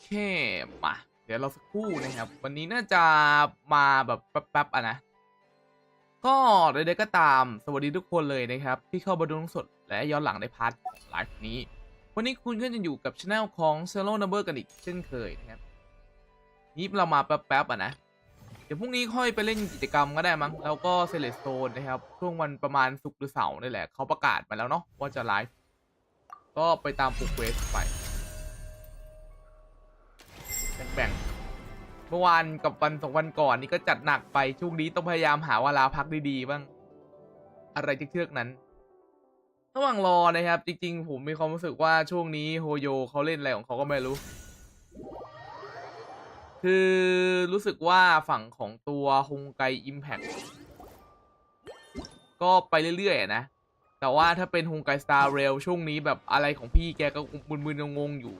เคมาเดี๋ยวเราสักครู่นะครับ วันนี้น่าจะมาแบบแป๊บๆอะนะ ก็ใดๆก็ตามสวัสดีทุกคนเลยนะครับ ที่เข้ามาดูทั้งสดและย้อนหลังในพาร์ทไลฟ์นี้ วันนี้คุณก็จะอยู่กับช anel ของ Zero Number กันอีกเช่นเคยนะครับนี่เรามาแป๊บๆอะนะเดี๋ยวพรุ่งนี้ค่อยไปเล่นกิจกรรมก็ได้มั้ง แล้วก็เซเลสโตนนะครับ ช่วงวันประมาณศุกร์หรือเสาร์นี่แหละ เขาประกาศมาแล้วเนาะว่าจะไลฟ์ ก็ไปตามโปรเกรสไป แบ่งๆเมื่อวานกับวันสองวันก่อนนี่ก็จัดหนักไปช่วงนี้ต้องพยายามหาเวลาพักดีๆบ้าง อะไรเชือกนั้นระหว่างรอนะครับ จริงๆ ผมมีความรู้สึกว่าช่วงนี้โฮโยเขาเล่นอะไรของเขาก็ไม่รู้ คือรู้สึกว่าฝั่งของตัวฮงไกอิมแพ t ก็ไปเรื่อยๆนะ แต่ว่าถ้าเป็นฮงไกสตาร์เรลช่วงนี้แบบอะไรของพี่แกก็มึนๆงงๆอยู่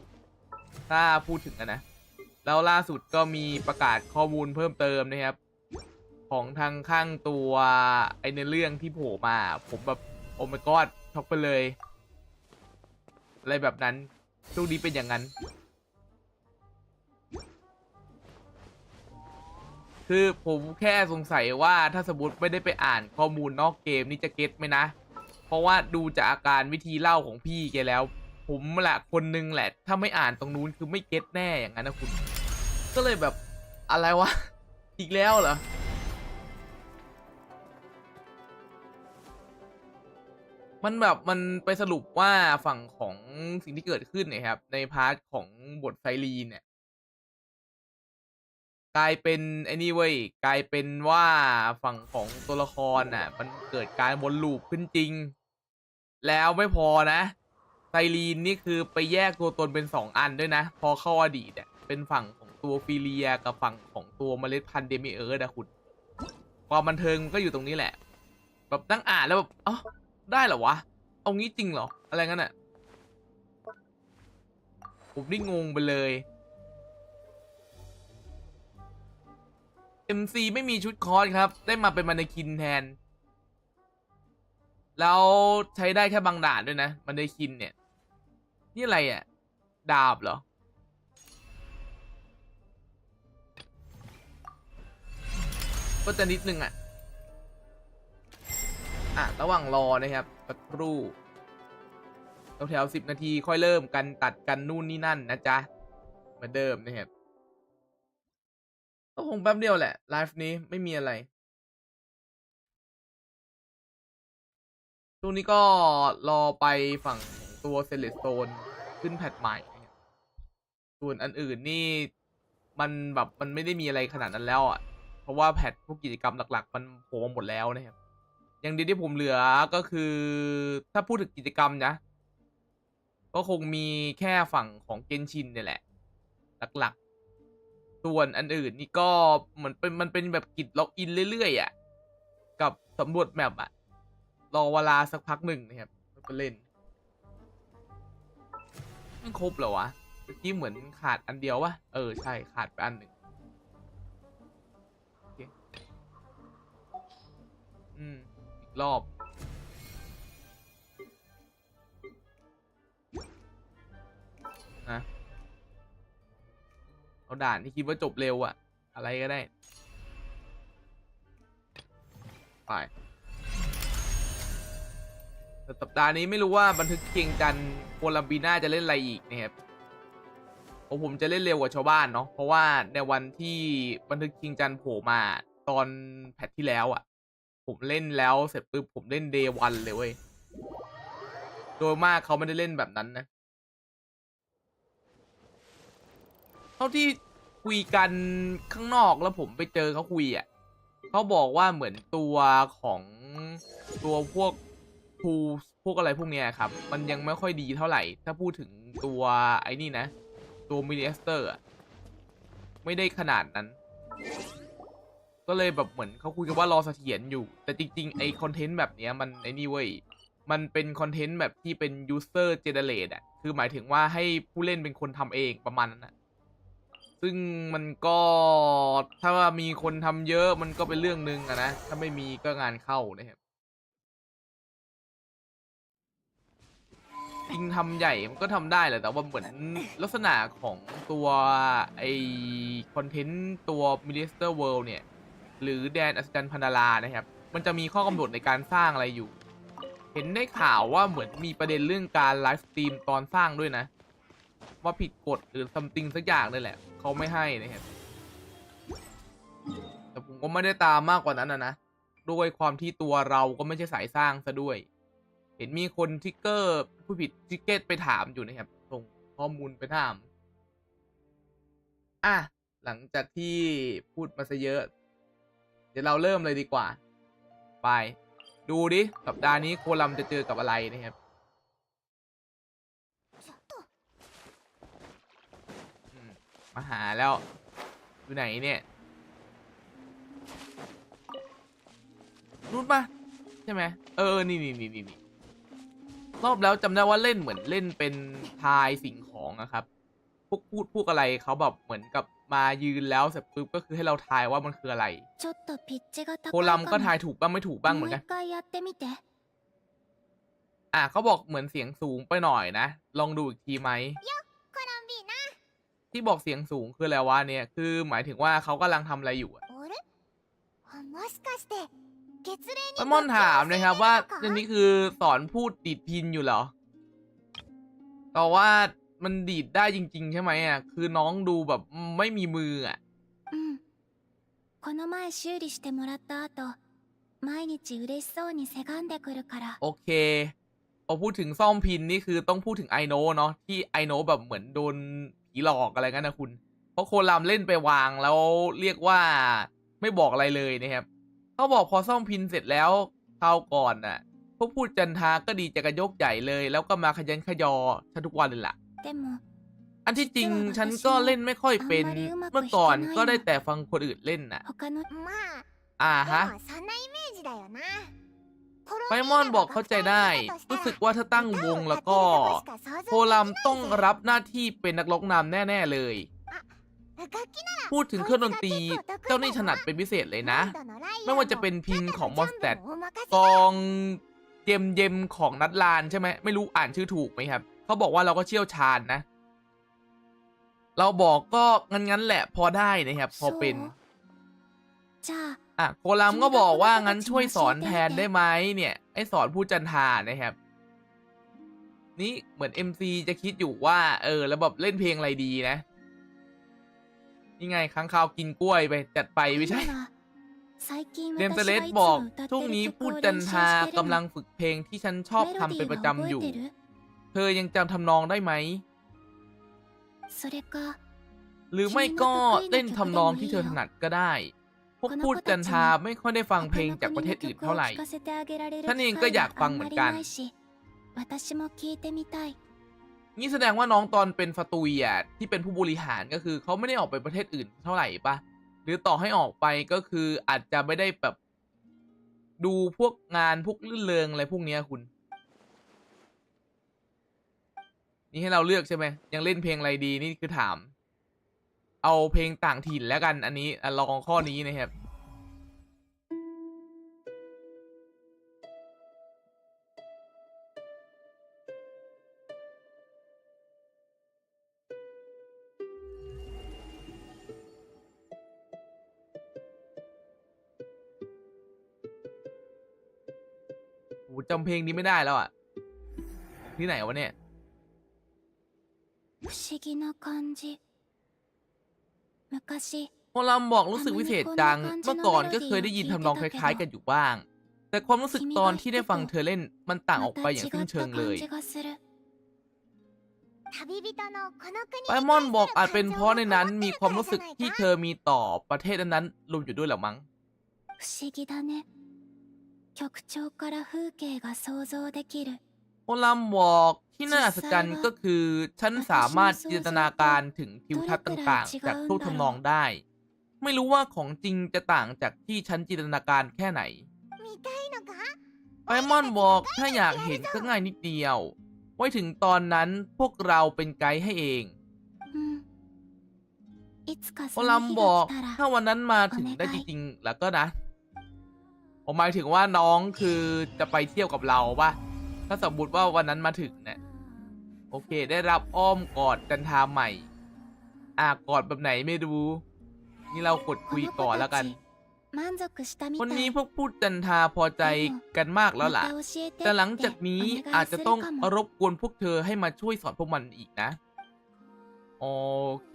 ถ้าพูดถึงอะนะ แล้วล่าสุดก็มีประกาศข้อมูลเพิ่มเติมนะครับ ของทางข้างตัวไอในเรื่องที่โผล่มา ผมแบบโอ้ my god ช็อกไปเลย อะไรแบบนั้นช่วงนี้เป็นอย่างนั้น คือผมแค่สงสัยว่าถ้าสมมติไม่ได้ไปอ่านข้อมูลนอกเกมนี่จะเก็ตไหมนะ เพราะว่าดูจากอาการวิธีเล่าของพี่แกแล้ว ผมแหละคนนึงแหละ ถ้าไม่อ่านตรงนู้นคือไม่เก็ตแน่อย่างนั้นนะคุณ ก็เลยแบบอะไรวะ อีกแล้วเหรอมันแบบมันไปสรุปว่าฝั่งของสิ่งที่เกิดขึ้นเนี่ยครับ ในพาร์ทของบทไซรีนเนี่ย กลายเป็นไอ้นี่เว้ยกลายเป็นว่าฝั่งของตัวละครน่ะ มันเกิดการวนลูปขึ้นจริง แล้วไม่พอนะไซรีนนี่คือไปแยกตัวตนเป็นสองอันด้วยนะ พอเข้าอดีตเนี่ยเป็นฝั่งของ ตัวฟิเลียกับฝั่งของตัวเมล็ดพันธุ์เดมิเอิร์ดอะคุณความบันเทิงมันก็อยู่ตรงนี้แหละ แบบนั่งอ่านแล้วแบบเอ้าได้เหรอวะ เอางี้จริงเหรอ อะไรงั้นอะผมนี่งงไปเลย MC ไม่มีชุดคอร์สครับ ได้มาเป็นมาในคินแทน แล้วใช้ได้แค่บางด่านด้วยนะ มันในคินเนี่ย นี่อะไรอะ่ะ ดาบเหรอ ก็จะนิดนึงอะ่ะ อะ ระหว่างรอนะครับสักครู่แถวๆสิบนาทีค่อยเริ่มกันตัดกันนู่นนี่นั่นนะจ๊ะ เหมือนเดิมนะครับ ก็คงแป๊บเดียวแหละ ไลฟ์นี้ไม่มีอะไรช่วงนี้ก็รอไปฝั่งตัวเซเลสโตนขึ้นแพทใหม่ ส่วนอันอื่นนี่ มันแบบมันไม่ได้มีอะไรขนาดนั้นแล้วอะ เพราะว่าแพทพวกกิจกรรมหลัก ๆ มันโผล่มาหมดแล้วนะครับอย่างเดียวที่ผมเหลือก็คือ ถ้าพูดถึงกิจกรรมนะ ก็คงมีแค่ฝั่งของเกนชินเนี่ยแหละ หลักๆ ส่วนอันอื่นนี่ก็เหมือนเป็นมันเป็นแบบกิจล็อกอินเรื่อยๆอะกับสำรวจแมปอะรอเวลาสักพักหนึ่งนะครับแล้วก็เล่นไม่ครบเหรอวะเมื่อกี้เหมือนขาดอันเดียววะเออใช่ขาดไปอันหนึ่ง อืมอีกรอบ นะ เอาด่านที่คิดว่าจบเร็วอะอะไรก็ได้ ไปแต่สัปดาห์นี้ไม่รู้ว่าบันทึกเก่งจันโคลัมบีน่าจะเล่นอะไรอีกนะครับเพราะผมจะเล่นเร็วกว่าชาวบ้านเนาะเพราะว่าในวันที่บันทึกคิงจันโผล่มาตอนแพทที่แล้วอะ่ะ ผมเล่นแล้วเสร็จปุ๊บผมเล่นเดย์วันเลยเว้ย โดยมากเขาไม่ได้เล่นแบบนั้นนะ เท่าที่คุยกันข้างนอกแล้วผมไปเจอเขาคุยอะเขาบอกว่าเหมือนตัวของตัวพวกทูพวกอะไรพวกเนี้ยครับ มันยังไม่ค่อยดีเท่าไหร่ ถ้าพูดถึงตัวไอ้นี่นะ ตัวมินิเอสเตอร์ไม่ได้ขนาดนั้น ก็เลยแบบเหมือนเขาคุยกันว่ารอเสถียรอยู่ แต่จริงๆ ไอคอนเทนต์แบบเนี้ยมันไอ้นี่เว้ย มันเป็นคอนเทนต์แบบที่เป็น user generate อะ คือหมายถึงว่าให้ผู้เล่นเป็นคนทำเองประมาณนั้นนะซึ่งมันก็ถ้าว่ามีคนทำเยอะมันก็เป็นเรื่องหนึ่งอะนะ ถ้าไม่มีก็งานเข้านะครับจริงทำใหญ่มันก็ทำได้แหละแต่ว่าเหมือนลักษณะของตัวไอคอนเทนต์ตัว Minister World เนี่ย หรือแดนอัศจรรย์พันดารานะครับ มันจะมีข้อกำหนดในการสร้างอะไรอยู่ เห็นได้ข่าวว่าเหมือนมีประเด็นเรื่องการไลฟ์สตรีมตอนสร้างด้วยนะ ว่าผิดกฎหรือซัมติงสักอย่างนี่แหละ เขาไม่ให้นะครับ แต่ผมก็ไม่ได้ตามมากกว่านั้นนะนะ ด้วยความที่ตัวเราก็ไม่ใช่สายสร้างซะด้วย เห็นมีคนทิกเกอร์ผู้ผิดทิกเก็ตไปถามอยู่นะครับ ส่งข้อมูลไปถาม อะ หลังจากที่พูดมาซะเยอะ ดี๋ยวเราเริ่มเลยดีกว่า ไป ดูดิ สัปดาห์นี้โคลัมจะเจอกับอะไรนะครับมาหาแล้วอยู่ไหนเนี่ยรู้ปะใช่ไหมเออนี่นี่นี่นี่นี่รอบแล้วจำได้ว่าเล่นเหมือนเล่นเป็นทายสิ่งของนะครับ พวกพูดพวกอะไรเขาแบบเหมือนกับ มายืนแล้วเสร็จปุ๊บก็คือให้เราทายว่ามันคืออะไร โคลัมก็ทายถูกบ้างไม่ถูกบ้างเหมือนกัน อะเขาบอกเหมือนเสียงสูงไปหน่อยนะ ลองดูอีกทีไหม ที่บอกเสียงสูงคืออะไรวะเนี่ย คือหมายถึงว่าเขากำลังทำอะไรอยู่อะปมอนถามนะครับว่าอันนี้คือสอนพูดติดพินอยู่เหรอแต่ว่า มันดีดได้จริง ๆ ใช่ไหมอ่ะ คือน้องดูแบบไม่มีมืออ่ะ うんこの前修理してもらった後毎日嬉しそうにせがんでくるから โอเคพอพูดถึงซ่อมพินนี่คือต้องพูดถึงไอโนเนาะที่ไอโนแบบเหมือนโดนผีหลอกอะไรกันนะคุณ เพราะโคลามเล่นไปวางแล้วเรียกว่าไม่บอกอะไรเลยนะครับเขาบอกพอซ่อมพินเสร็จแล้วคราวก่อนน่ะ พวกพูดจันทาก็ดีใจกันยกใหญ่เลย แล้วก็มาขยันขยอฉันทุกวันเลยล่ะ でも อันที่จริงฉันก็เล่นไม่ค่อยเป็น เมื่อก่อนก็ได้แต่ฟังคนอื่นเล่นน่ะอ่าฮะไฟมอนบอกเข้าใจได้ รู้สึกว่าถ้าตั้งวงแล้วก็ โพลัมต้องรับหน้าที่เป็นนักร้องนำแน่ๆเลย พูดถึงเครื่องดนตรีเจ้านี่ถนัดเป็นพิเศษเลยนะ ไม่ว่าจะเป็นพินของมอสแตดกองเย็มเยมของนัดลานใช่ไหมไม่รู้อ่านชื่อถูกไหมครับ เขาบอกว่าเราก็เชี่ยวชาญนะ เราบอกก็งั้นๆแหละพอได้นะครับ พอเป็น じゃあ อ่ะโคลัมก็บอกว่างั้นช่วยสอนแทนได้ไหมเนี่ยไอสอนพูดจันทานะครับ นี่เหมือน MC จะคิดอยู่ว่า เออ แล้วแบบเล่นเพลงอะไรดีนะ นี่ไงค้างคาวกินกล้วยไป จัดไปไม่ใช่ 今は最近 เดม 私 เตเล が ส いつ บอก も歌って ช่วง る นี้ 曲 พูด を จัน 練習 ทา してる กำลังฝึกเพลงที่ฉันชอบทำเป็นประจำอยู่ メロディーは覚えてる เ เธอยังจำทำนองได้ไหม หรือไม่ก็เล่นทำนองที่เธอถนัดก็ได้ พวกพูดจันทาไม่ค่อยได้ฟังเพลงจากประเทศอื่นเท่าไหร่ท่านเองก็อยากฟังเหมือนกัน นี่แสดงว่าน้องตอนเป็นฟาตุยอะที่เป็นผู้บริหารก็คือเขาไม่ได้ออกไปประเทศอื่นเท่าไหร่ปะหรือต่อให้ออกไปก็คืออาจจะไม่ได้แบบ ดูพวกงานพวกลื่นเลงอะไรพวกนี้คุณ นี่ให้เราเลือกใช่ไหมยังเล่นเพลงอะไรดีนี่คือถาม เอาเพลงต่างถิ่นแล้วกันอันนี้อลองข้อนี้นะครับโหจำเพลงนี้ไม่ได้แล้วอะ ที่ไหนวะเนี่ย 不思議な感じ昔 โคลัมบอกรู้สึกวิเศษจัง เมื่อก่อนก็เคยได้ยินทำนองคล้ายๆกันอยู่บ้าง แต่ความรู้สึกตอนที่ได้ฟังเธอเล่นมันต่างออกไปอย่างสิ้นเชิงเลย また違った感じがする旅人のこの国に ไอมอนบอกอาจเป็นเพราะในนั้น 関す มี る ความรู้สึก 感情を持って ที่ る เธ からじゃないか อมีต่อประเทศนั้นๆรวมอยู่ด้วยเหรอมั้ง 不思議だね曲調から風景が想像できる โอลัมบอกที่น่าอัศจรรย์ก็คือฉันสามารถจินตนาการถึงทิวทัศน์ต่าง ๆ จากทุกทำนองได้ ไม่รู้ว่าของจริงจะต่างจากที่ฉันจินตนาการแค่ไหนไปมอนบอกถ้าอยากเห็นก็ง่ายนิดเดียว ไว้ถึงตอนนั้นพวกเราเป็นไกด์ให้เองโอลัมบอกถ้าวันนั้นมาถึงได้จริงๆ แล้วก็นะผมหมายถึงว่าน้องคือจะไปเที่ยวกับเราปะ ถ้าสมมติว่าวันนั้นมาถึงเนี่ยโอเค ได้รับอ้อมกอดจันทาใหม่ อ่ากอดแบบไหนไม่รู้ นี่เรากดคุยก่อนแล้วกัน คนนี้พวกพูดจันทาพอใจกันมากแล้วล่ะ แต่หลังจากนี้อาจจะต้องรบกวนพวกเธอให้มาช่วยสอนพวกมันอีกนะ โอเค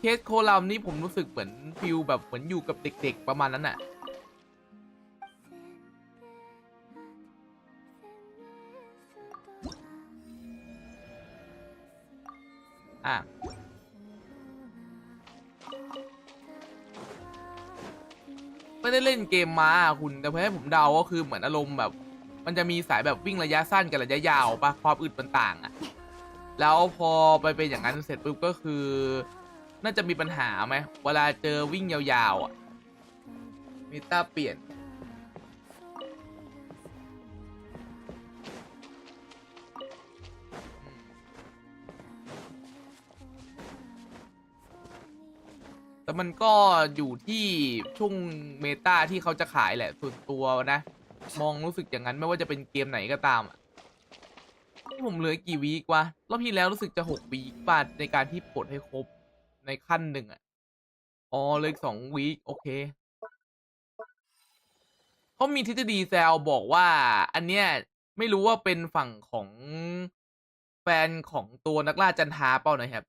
เคสโคลามนี้ผมรู้สึกเหมือนฟิลแบบเหมือนอยู่กับเด็ก ๆ ประมาณนั้นอะ อะไม่ได้เล่นเกมมาคุณแต่เพื่อให้ผมเดาก็คือเหมือนอารมณ์แบบ มันจะมีสายแบบวิ่งระยะสั้นกับระยะยาวปะความอึดมันต่างอะแล้วพอไปเป็นอย่างนั้นเสร็จปุ๊บก็คือ น่าจะมีปัญหาไหมเวลาเจอวิ่งยาวๆอะมีตาเปลี่ยน แต่มันก็อยู่ที่ช่วงเมตาที่เขาจะขายแหละส่วนตัวนะ มองรู้สึกอย่างนั้นไม่ว่าจะเป็นเกมไหนก็ตามอะที่ผมเหลือกี่วีกวะรอบที่แล้วรู้สึกจะหกวีกป่ะในการที่ปลดให้ครบในขั้นหนึ่งอะอ๋อเลยสองวีคโอเคเขามีทฤษฎีแซวบอกว่า อันเนี้ยไม่รู้ว่าเป็นฝั่งของแฟนของตัวนักล่าจันทาเปล่านะครับ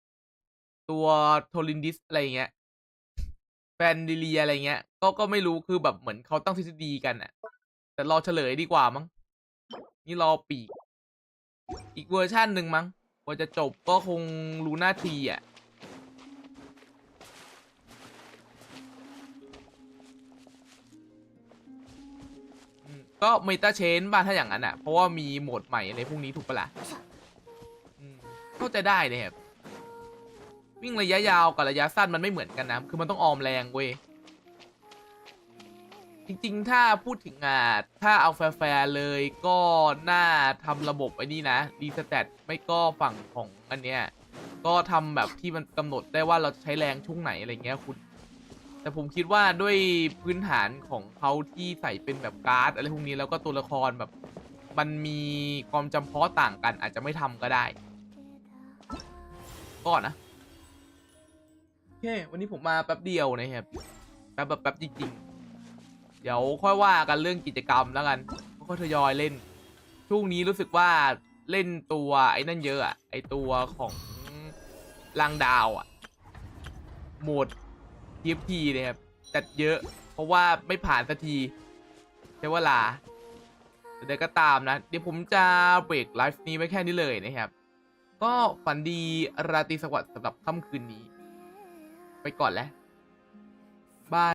ตัวโทลินดิสอะไรเงี้ย แฟนดิเลียอะไรเงี้ย ก็ก็ไม่รู้คือแบบเหมือนเขาตั้งทฤษฎีกันอะแต่รอเฉลยดีกว่ามั้ง นี่รอปีก อีกเวอร์ชันหนึ่งมั้งกว่าจะจบก็คงรู้หน้าทีอะอืมก็เมตาเชนบ้างถ้าอย่างนั้นอะ เพราะว่ามีโหมดใหม่ในพวกนี้ถูกปะล่ะเข้าใจได้เลยครับ วิ่งระยะยาวกับระยะสั้นมันไม่เหมือนกันนะ คือมันต้องออมแรงเว้ย จริงๆ ถ้าพูดถึงอะถ้าเอาแฟร์เลยก็น่าทำระบบไอ้นี่นะรีสแตทไม่ก็ฝั่งของอันเนี้ย ก็ทำแบบที่มันกำหนดได้ว่าเราจะใช้แรงช่วงไหนอะไรเงี้ยคุณ แต่ผมคิดว่าด้วยพื้นฐานของเขาที่ใส่เป็นแบบการ์ดอะไรพวกนี้แล้วก็ตัวละครแบบมันมีความจำเพาะต่างกันอาจจะไม่ทำก็ได้ ก่อนนะ เค วันนี้ผมมาแป๊บเดียวนะครับ แป๊บแบบแป๊บจริงๆ เดี๋ยวค่อยว่ากันเรื่องกิจกรรมแล้วกันค่อยทยอยเล่น ช่วงนี้รู้สึกว่าเล่นตัวไอ้นั่นเยอะอะไอตัวของลังดาวอะโหมด TFT เนี่ยครับจัดเยอะ เพราะว่าไม่ผ่านสักทีใช้เวลาแต่ใดก็ตามนะ เดี๋ยวผมจะเบรกไลฟ์นี้ไว้แค่นี้เลยนะครับ ก็ฝันดีราตรีสวัสดิ์สำหรับค่ำคืนนี้ ไปก่อนแล้วบาย